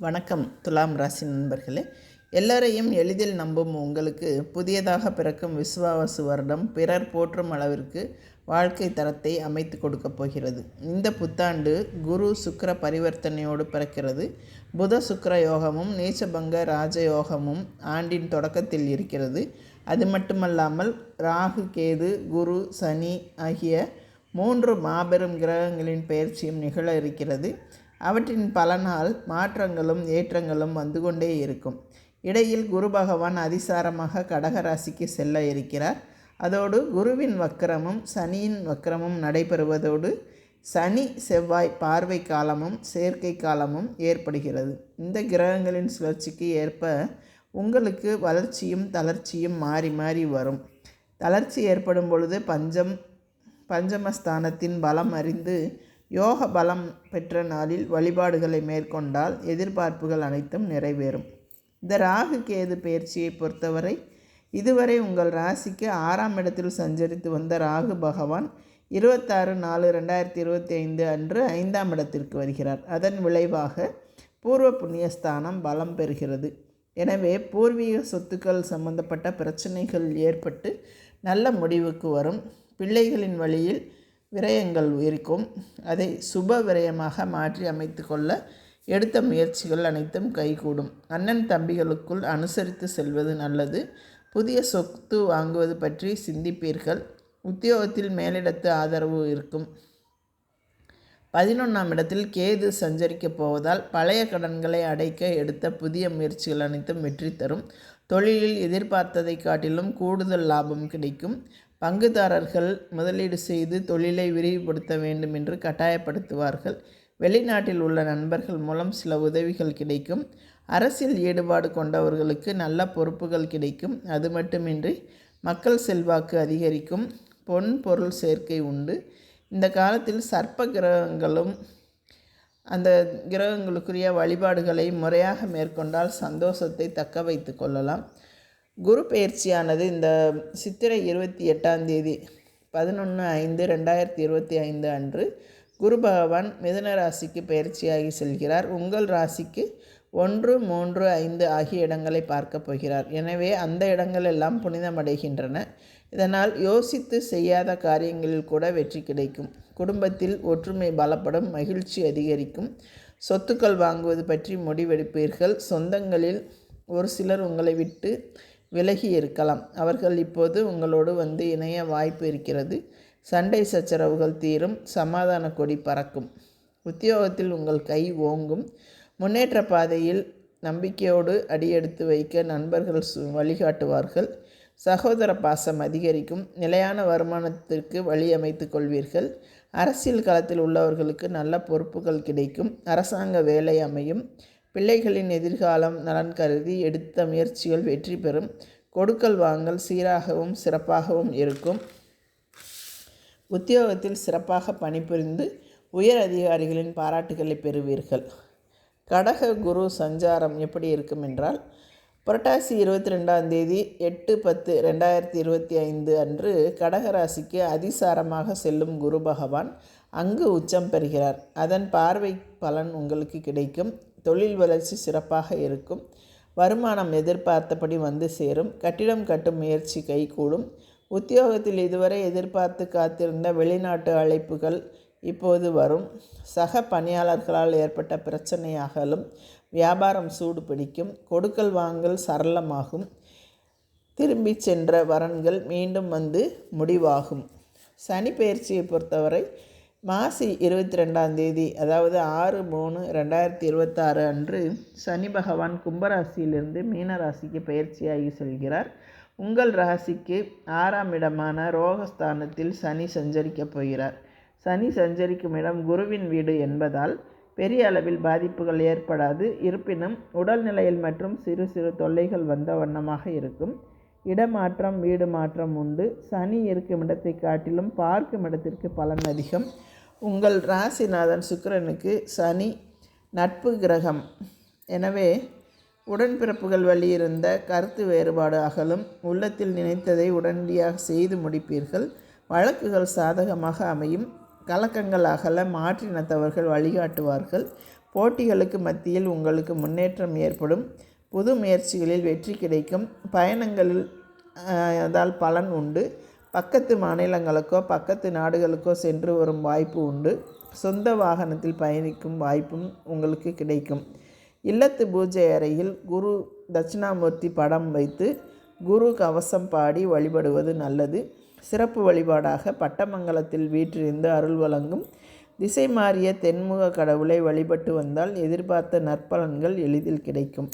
வணக்கம் துலாம் ராசி நண்பர்களே. எல்லாரையும் எளிதில் நம்பும் உங்களுக்கு புதியதாக பிறக்கும் விசுவாவசு வருடம் பிறர் போற்றும் அளவிற்கு வாழ்க்கை தரத்தை அமைத்து கொடுக்கப் போகிறது. இந்த புத்தாண்டு குரு சுக்கர பரிவர்த்தனையோடு பிறக்கிறது. புத சுக்கர யோகமும் நீச்சபங்க ராஜயோகமும் ஆண்டின் தொடக்கத்தில் இருக்கிறது. அது மட்டுமல்லாமல் ராகு கேது குரு சனி ஆகிய மூன்று மாபெரும் கிரகங்களின் பெயர்ச்சியும் நிகழ இருக்கிறது. அவற்றின் பலனால் மாற்றங்களும் ஏற்றங்களும் வந்து கொண்டே இருக்கும். இடையில் குரு பகவான் அதிசாரமாக கடகராசிக்கு செல்ல இருக்கிறார். அதோடு குருவின் வக்கரமும் சனியின் வக்கரமும் நடைபெறுவதோடு சனி செவ்வாய் பார்வை காலமும் சேர்க்கை காலமும் ஏற்படுகிறது. இந்த கிரகங்களின் சுழற்சிக்கு ஏற்ப உங்களுக்கு வளர்ச்சியும் தளர்ச்சியும் மாறி மாறி வரும். தளர்ச்சி ஏற்படும் பொழுது பஞ்சம் பஞ்சமஸ்தானத்தின் பலம் அறிந்து யோக பலம் பெற்ற நாளில் வழிபாடுகளை மேற்கொண்டால் எதிர்பார்ப்புகள் அனைத்தும் நிறைவேறும். இந்த ராகு கேது பயிற்சியை பொறுத்தவரை இதுவரை உங்கள் ராசிக்கு ஆறாம் இடத்தில் சஞ்சரித்து வந்த ராகு பகவான் இருபத்தாறு நாலு ரெண்டாயிரத்தி இருபத்தி ஐந்து அன்று ஐந்தாம் இடத்திற்கு வருகிறார். அதன் விளைவாக பூர்வ புண்ணியஸ்தானம் பலம் பெறுகிறது. எனவே பூர்வீக சொத்துக்கள் சம்பந்தப்பட்ட பிரச்சனைகள் ஏற்பட்டு நல்ல முடிவுக்கு வரும். பிள்ளைகளின் வழியில் விரயங்கள் இருக்கும் அதை சுப விரயமாக மாற்றி அமைத்து கொள்ள எடுத்த முயற்சிகள் அனைத்தும் கைகூடும். அண்ணன் தம்பிகளுக்குள் அனுசரித்து செல்வது நல்லது. புதிய சொத்து வாங்குவது பற்றி சிந்திப்பீர்கள். உத்தியோகத்தில் மேலிடத்து ஆதரவு இருக்கும். பதினொன்றாம் இடத்தில் கேது சஞ்சரிக்கப் போவதால் பழைய கடன்களை அடைக்க எடுத்த புதிய முயற்சிகள் அனைத்தும் வெற்றி தரும். தொழிலில் எதிர்பார்த்ததை காட்டிலும் கூடுதல் லாபம் கிடைக்கும். பங்குதாரர்கள் முதலீடு செய்து தொழிலை விரிவுபடுத்த வேண்டும் என்று கட்டாயப்படுத்துவார்கள். வெளிநாட்டில் உள்ள நண்பர்கள் மூலம் சில உதவிகள் கிடைக்கும். அரசியல் ஈடுபாடு கொண்டவர்களுக்கு நல்ல பொறுப்புகள் கிடைக்கும். அது மட்டுமின்றி மக்கள் செல்வாக்கு அதிகரிக்கும். பொன் பொருள் சேர்க்கை உண்டு. இந்த காலத்தில் சர்ப்ப கிரகங்களும் அந்த கிரகங்களுக்குரிய வழிபாடுகளை முறையாக மேற்கொண்டால் சந்தோஷத்தை தக்க வைத்து கொள்ளலாம். குரு பயிற்சியானது இந்த சித்திரை இருபத்தி எட்டாம் தேதி பதினொன்று ஐந்து ரெண்டாயிரத்தி இருபத்தி ஐந்து அன்று குரு பகவான் மிதன ராசிக்கு பயிற்சியாகி செல்கிறார். உங்கள் ராசிக்கு ஒன்று மூன்று ஐந்து ஆகிய இடங்களை பார்க்க போகிறார். எனவே அந்த இடங்கள் எல்லாம் புனிதமடைகின்றன. இதனால் யோசித்து செய்யாத காரியங்களில் கூட வெற்றி கிடைக்கும். குடும்பத்தில் ஒற்றுமை பலப்படும் மகிழ்ச்சி அதிகரிக்கும். சொத்துக்கள் வாங்குவது பற்றி முடிவெடுப்பீர்கள். சொந்தங்களில் ஒரு சிலர் உங்களை விட்டு விலகி இருக்கலாம். அவர்கள் இப்போது உங்களோடு வந்து இணைய வாய்ப்பு இருக்கிறது. சண்டை சச்சரவுகள் தீரும். சமாதான கொடி பறக்கும். உத்தியோகத்தில் உங்கள் கை ஓங்கும். முன்னேற்ற பாதையில் நம்பிக்கையோடு அடியெடுத்து வைக்க நண்பர்கள் வழிகாட்டுவார்கள். சகோதர பாசம் அதிகரிக்கும். நிலையான வருமானத்திற்கு வழி அமைத்து கொள்வீர்கள். அரசியல் களத்தில் உள்ளவர்களுக்கு நல்ல பொறுப்புகள் கிடைக்கும். அரசாங்க வேலை அமையும். பிள்ளைகளின் எதிர்காலம் நலன் கருதி எடுத்த முயற்சிகள் வெற்றி பெறும். கொடுக்கல் வாங்கல் சீராகவும் சிறப்பாகவும் இருக்கும். உத்தியோகத்தில் சிறப்பாக பணிபுரிந்து உயர் அதிகாரிகளின் பாராட்டுகளை பெறுவீர்கள். கடக குரு சஞ்சாரம் எப்படி இருக்கும் என்றால் புரட்டாசி இருபத்தி ரெண்டாம் தேதி எட்டு பத்து ரெண்டாயிரத்தி இருபத்தி ஐந்து அன்று கடகராசிக்கு அதிசாரமாக செல்லும் குரு பகவான் அங்கு உச்சம் பெறுகிறார். அதன் பார்வை பலன் உங்களுக்கு கிடைக்கும். தொழில் வளர்ச்சி சிறப்பாக இருக்கும். வருமானம் எதிர்பார்த்தபடி வந்து சேரும். கட்டிடம் கட்டும் முயற்சி கைகூடும். உத்தியோகத்தில் இதுவரை எதிர்பார்த்து காத்திருந்த வெளிநாட்டு அழைப்புகள் இப்போது வரும். சக பணியாளர்களால் ஏற்பட்ட பிரச்சனையாகலும் வியாபாரம் சூடு பிடிக்கும். கொடுக்கல் வாங்கல் சரளமாகும். திரும்பி சென்ற வரன்கள் மீண்டும் வந்து முடிவாகும். சனி பயிற்சியை பொறுத்தவரை மாசி இருபத்தி ரெண்டாம் தேதி அதாவது ஆறு மூணு ரெண்டாயிரத்தி இருபத்தாறு அன்று சனி பகவான் கும்பராசியிலிருந்து மீனராசிக்கு பயிற்சியாகி செல்கிறார். உங்கள் ராசிக்கு ஆறாம் இடமான ரோகஸ்தானத்தில் சனி சஞ்சரிக்கப் போகிறார். சனி சஞ்சரிக்கும் இடம் குருவின் வீடு என்பதால் பெரிய அளவில் பாதிப்புகள் ஏற்படாது. இருப்பினும் உடல்நிலையில் மற்றும் சிறு சிறு தொல்லைகள் வந்த வண்ணமாக இருக்கும். இடமாற்றம் வீடு மாற்றம் உண்டு. சனி இருக்கும் இடத்தை காட்டிலும் பார்க்கும் இடத்திற்கு பலன் அதிகம். உங்கள் ராசிநாதன் சுக்கிரனுக்கு சனி நட்பு கிரகம். எனவே உடன்பிறப்புகள் வழி இருந்த கருத்து வேறுபாடு அகலும். உள்ளத்தில் நினைத்ததை உடனடியாக செய்து முடிப்பீர்கள். வழக்குகள் சாதகமாக அமையும். கலக்கங்கள் அகல மாற்றினத்தவர்கள் வழிகாட்டுவார்கள். போட்டிகளுக்கு மத்தியில் உங்களுக்கு முன்னேற்றம் ஏற்படும். புது முயற்சிகளில் வெற்றி கிடைக்கும். பயணங்களில் அதால் பலன் உண்டு. பக்கத்து மாநிலங்களுக்கோ பக்கத்து நாடுகளுக்கோ சென்று வரும் வாய்ப்பு உண்டு. சொந்த வாகனத்தில் பயணிக்கும் வாய்ப்பும் உங்களுக்கு கிடைக்கும். இல்லத்து பூஜை அறையில் குரு தட்சிணாமூர்த்தி படம் வைத்து குரு கவசம் பாடி வழிபடுவது நல்லது. சிறப்பு வழிபாடாக பட்டமங்கலத்தில் வீற்றிருந்து அருள் வழங்கும். திசை மாறிய தென்முக கடவுளை வழிபட்டு வந்தால் எதிர்பார்த்த நற்பலன்கள் எளிதில் கிடைக்கும்.